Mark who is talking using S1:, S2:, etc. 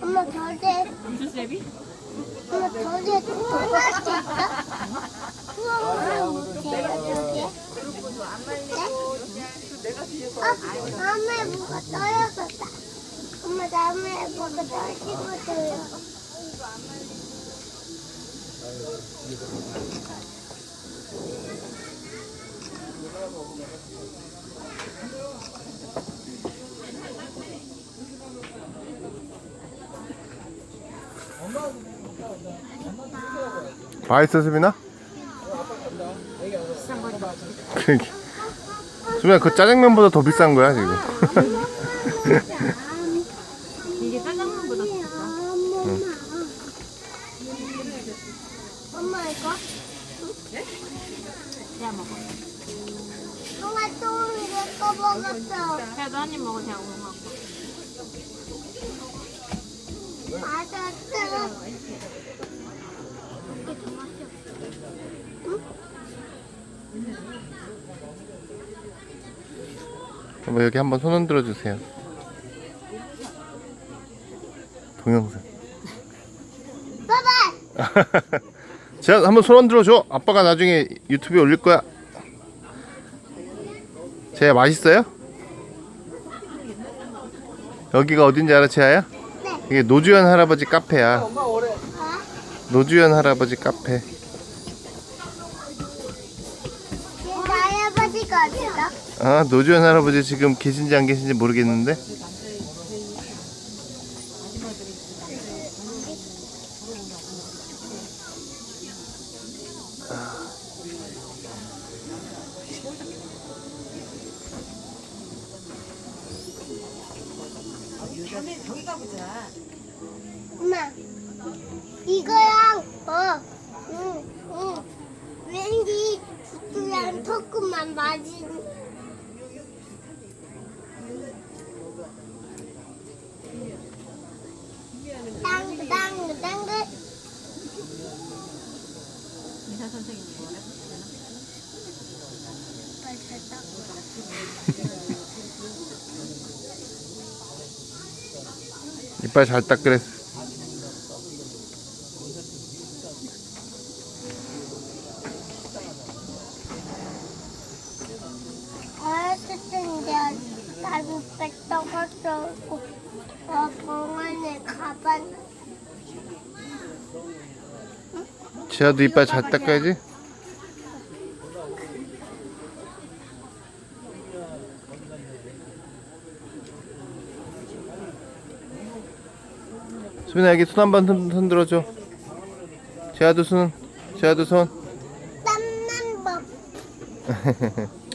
S1: 엄마 저제
S2: 무슨 쌤이?
S1: 엄마 저제 통할 수 있어? 수영을 못해요 저게? 네? 아, 나무에 뭐가 떨어졌다. 엄마 나무에 뭐가 떨어지거든요.
S3: 맛있어 수빈아? 그러게 수빈아 그 짜장면보다 더 비싼 거야 지금
S2: 이게 짜장면보다 더 비싸.
S1: 엄마 이거?
S2: 내가 먹어.
S1: 엄마 또내거 먹었어.
S2: 그래도 한 입 먹어, 제가 엄마.
S1: 맞았어.
S3: 뭐 여기 한번 손 흔들어 주세요 동영상
S1: 봐봐.
S3: 제가 한번 손 흔들어 줘 아빠가 나중에 유튜브에 올릴 거야 제야 맛있어요? 여기가 어딘지 알아 제아야?
S1: 네.
S3: 이게 노주현 할아버지 카페야
S1: 어?
S3: 노주현 할아버지 카페
S1: 아
S3: 노주현 할아버지 지금 계신지 안 계신지 모르겠는데
S1: 맞은.
S2: 의사 선생님이 뭐래?
S3: 이빨 잘 닦으랬어
S1: 어렸을 때인데 나도 뺐다갔어. 어, 병원에 가봤.
S3: 지아도 이빨 잘 닦아야지. 수빈아 여기 손 한 번 흔- 흔들어줘. 지아도 손 지아도 손.
S1: 땀난 법.